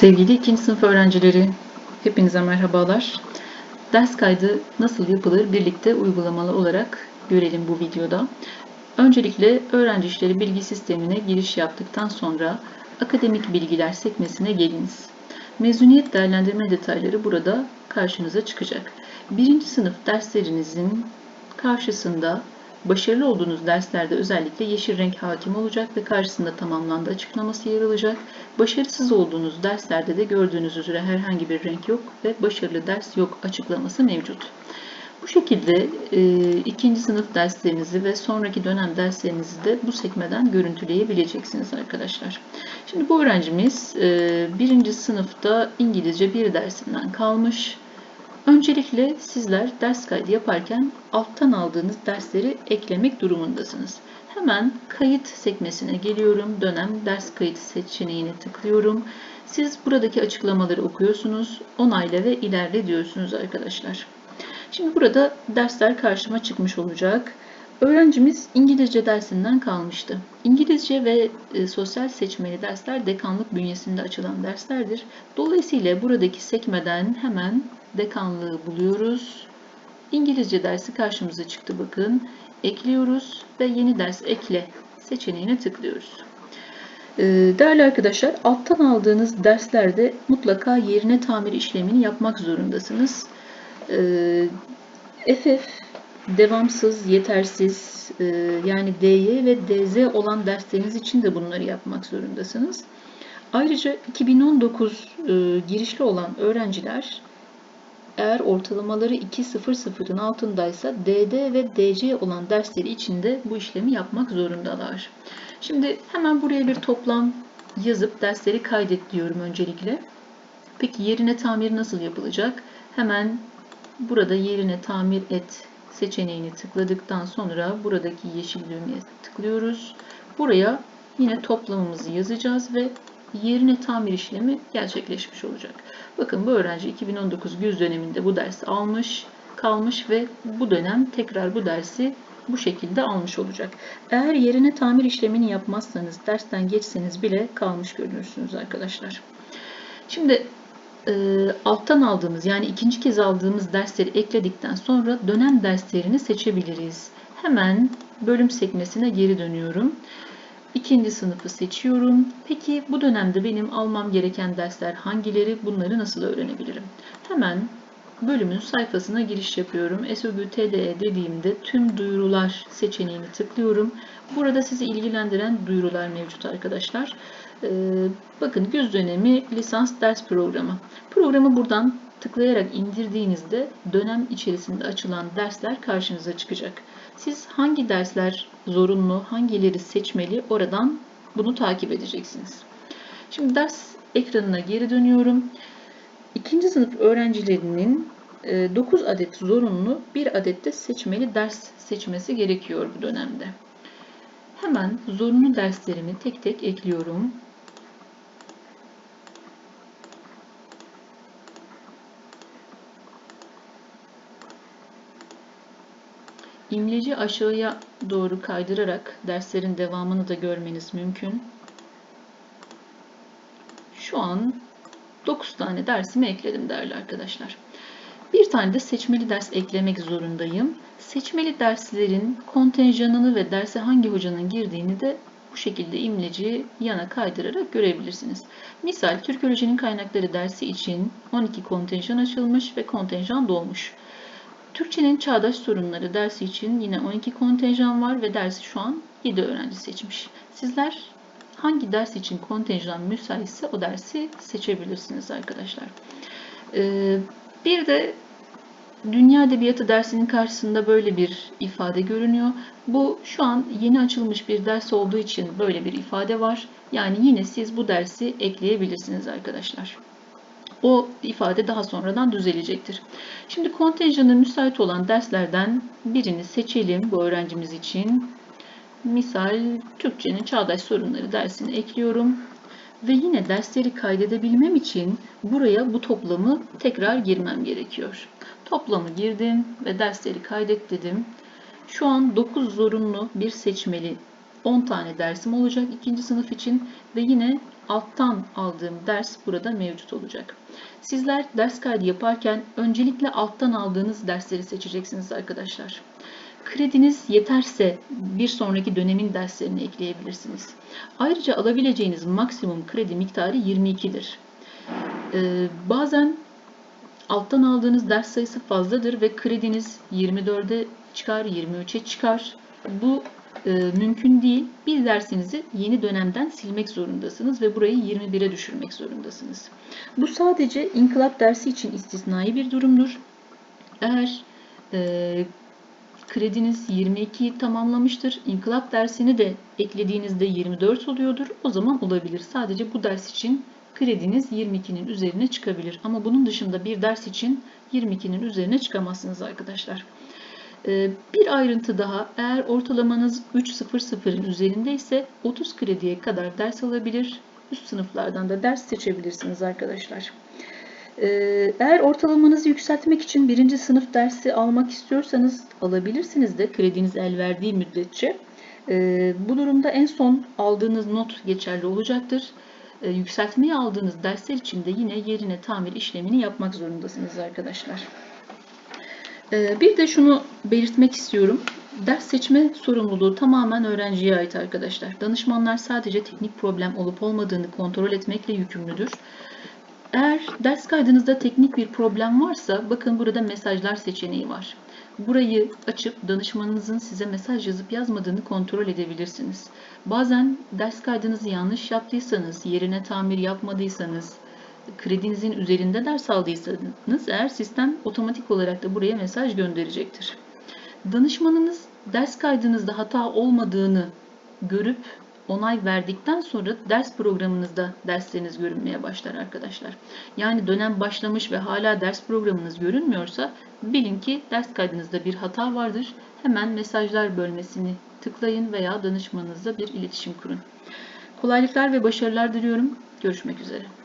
Sevgili ikinci sınıf öğrencileri, hepinize merhabalar. Ders kaydı nasıl yapılır birlikte uygulamalı olarak görelim bu videoda. Öncelikle öğrenci işleri bilgi sistemine giriş yaptıktan sonra akademik bilgiler sekmesine geliniz. Mezuniyet değerlendirme detayları burada karşınıza çıkacak. Birinci sınıf derslerinizin karşısında Başarılı olduğunuz derslerde özellikle yeşil renk hakim olacak ve karşısında tamamlandı açıklaması yer alacak. Başarısız olduğunuz derslerde de gördüğünüz üzere herhangi bir renk yok ve başarılı ders yok açıklaması mevcut. Bu şekilde e, ikinci sınıf derslerinizi ve sonraki dönem derslerinizi de bu sekmeden görüntüleyebileceksiniz arkadaşlar. Şimdi bu öğrencimiz e, birinci sınıfta İngilizce bir dersinden kalmış. Öncelikle sizler ders kaydı yaparken alttan aldığınız dersleri eklemek durumundasınız. Hemen kayıt sekmesine geliyorum. Dönem ders kayıt seçeneğine tıklıyorum. Siz buradaki açıklamaları okuyorsunuz. Onayla ve ilerle diyorsunuz arkadaşlar. Şimdi burada dersler karşıma çıkmış olacak. Öğrencimiz İngilizce dersinden kalmıştı. İngilizce ve e, sosyal seçmeli dersler dekanlık bünyesinde açılan derslerdir. Dolayısıyla buradaki sekmeden hemen dekanlığı buluyoruz. İngilizce dersi karşımıza çıktı bakın. Ekliyoruz ve yeni ders ekle seçeneğine tıklıyoruz. Ee, değerli arkadaşlar alttan aldığınız derslerde mutlaka yerine tamir işlemini yapmak zorundasınız. Ee, FF devamsız, yetersiz e, yani DY ve DZ olan dersleriniz için de bunları yapmak zorundasınız. Ayrıca 2019 e, girişli olan öğrenciler eğer ortalamaları 2.00'ın altındaysa DD ve DC olan dersleri için de bu işlemi yapmak zorundalar. Şimdi hemen buraya bir toplam yazıp dersleri kaydet diyorum öncelikle. Peki yerine tamir nasıl yapılacak? Hemen burada yerine tamir et seçeneğini tıkladıktan sonra buradaki yeşil düğmeye tıklıyoruz. Buraya yine toplamımızı yazacağız ve yerine tamir işlemi gerçekleşmiş olacak. Bakın bu öğrenci 2019 güz döneminde bu dersi almış, kalmış ve bu dönem tekrar bu dersi bu şekilde almış olacak. Eğer yerine tamir işlemini yapmazsanız, dersten geçseniz bile kalmış görünürsünüz arkadaşlar. Şimdi e, alttan aldığımız yani ikinci kez aldığımız dersleri ekledikten sonra dönem derslerini seçebiliriz. Hemen bölüm sekmesine geri dönüyorum. İkinci sınıfı seçiyorum. Peki bu dönemde benim almam gereken dersler hangileri? Bunları nasıl öğrenebilirim? Hemen bölümün sayfasına giriş yapıyorum. SOGTDE dediğimde tüm duyurular seçeneğini tıklıyorum. Burada sizi ilgilendiren duyurular mevcut arkadaşlar. Ee, bakın güz dönemi lisans ders programı. Programı buradan tıklayarak indirdiğinizde dönem içerisinde açılan dersler karşınıza çıkacak. Siz hangi dersler zorunlu, hangileri seçmeli oradan bunu takip edeceksiniz. Şimdi ders ekranına geri dönüyorum. İkinci sınıf öğrencilerinin 9 e, adet zorunlu, 1 adet de seçmeli ders seçmesi gerekiyor bu dönemde. Hemen zorunlu derslerimi tek tek ekliyorum. İmleci aşağıya doğru kaydırarak derslerin devamını da görmeniz mümkün. Şu an 9 tane dersimi ekledim değerli arkadaşlar. Bir tane de seçmeli ders eklemek zorundayım. Seçmeli derslerin kontenjanını ve derse hangi hocanın girdiğini de bu şekilde imleci yana kaydırarak görebilirsiniz. Misal Türkolojinin kaynakları dersi için 12 kontenjan açılmış ve kontenjan dolmuş. Türkçenin çağdaş sorunları dersi için yine 12 kontenjan var ve dersi şu an 7 öğrenci seçmiş. Sizler hangi ders için kontenjan müsaitse o dersi seçebilirsiniz arkadaşlar. Ee, bir de Dünya Edebiyatı dersinin karşısında böyle bir ifade görünüyor. Bu şu an yeni açılmış bir ders olduğu için böyle bir ifade var. Yani yine siz bu dersi ekleyebilirsiniz arkadaşlar o ifade daha sonradan düzelecektir. Şimdi kontenjanı müsait olan derslerden birini seçelim bu öğrencimiz için. Misal Türkçenin çağdaş sorunları dersini ekliyorum. Ve yine dersleri kaydedebilmem için buraya bu toplamı tekrar girmem gerekiyor. Toplamı girdim ve dersleri kaydet dedim. Şu an 9 zorunlu bir seçmeli 10 tane dersim olacak ikinci sınıf için ve yine alttan aldığım ders burada mevcut olacak. Sizler ders kaydı yaparken öncelikle alttan aldığınız dersleri seçeceksiniz arkadaşlar. Krediniz yeterse bir sonraki dönemin derslerini ekleyebilirsiniz. Ayrıca alabileceğiniz maksimum kredi miktarı 22'dir. Ee, bazen alttan aldığınız ders sayısı fazladır ve krediniz 24'e çıkar, 23'e çıkar. Bu e, mümkün değil. Bir dersinizi yeni dönemden silmek zorundasınız ve burayı 21'e düşürmek zorundasınız. Bu sadece inkılap dersi için istisnai bir durumdur. Eğer e, krediniz 22'yi tamamlamıştır, inkılap dersini de eklediğinizde 24 oluyordur. O zaman olabilir. Sadece bu ders için krediniz 22'nin üzerine çıkabilir. Ama bunun dışında bir ders için 22'nin üzerine çıkamazsınız arkadaşlar. Ee, bir ayrıntı daha, eğer ortalamanız 3.00'ın üzerinde ise 30 krediye kadar ders alabilir. Üst sınıflardan da ders seçebilirsiniz arkadaşlar. Ee, eğer ortalamanızı yükseltmek için birinci sınıf dersi almak istiyorsanız alabilirsiniz de krediniz el verdiği müddetçe. Ee, bu durumda en son aldığınız not geçerli olacaktır. Yükseltmeyi aldığınız dersler için de yine yerine tamir işlemini yapmak zorundasınız arkadaşlar. Ee, bir de şunu belirtmek istiyorum. Ders seçme sorumluluğu tamamen öğrenciye ait arkadaşlar. Danışmanlar sadece teknik problem olup olmadığını kontrol etmekle yükümlüdür. Eğer ders kaydınızda teknik bir problem varsa bakın burada mesajlar seçeneği var. Burayı açıp danışmanınızın size mesaj yazıp yazmadığını kontrol edebilirsiniz. Bazen ders kaydınızı yanlış yaptıysanız, yerine tamir yapmadıysanız, kredinizin üzerinde ders aldıysanız eğer sistem otomatik olarak da buraya mesaj gönderecektir. Danışmanınız ders kaydınızda hata olmadığını görüp onay verdikten sonra ders programınızda dersleriniz görünmeye başlar arkadaşlar. Yani dönem başlamış ve hala ders programınız görünmüyorsa bilin ki ders kaydınızda bir hata vardır. Hemen mesajlar bölmesini tıklayın veya danışmanınızla bir iletişim kurun. Kolaylıklar ve başarılar diliyorum. Görüşmek üzere.